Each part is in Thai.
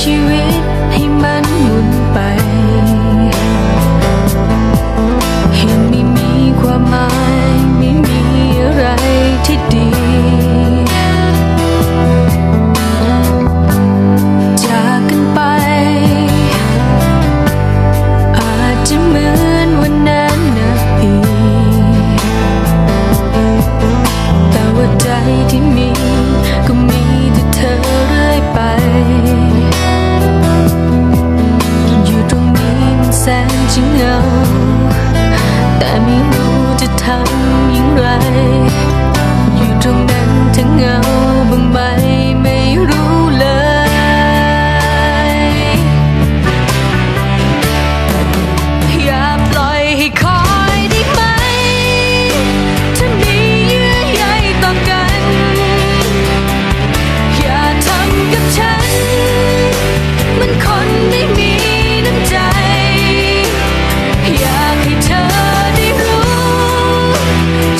ชีวิตให้มา แสนจะเงา แต่ไม่รู้จะทำอย่างไร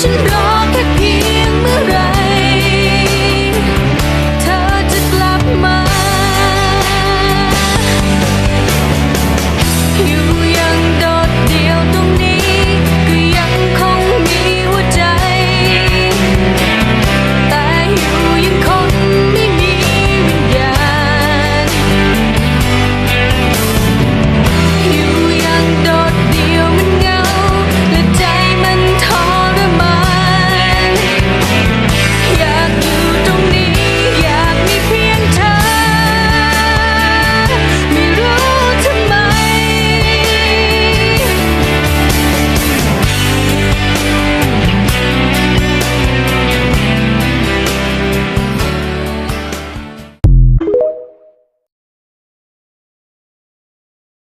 to go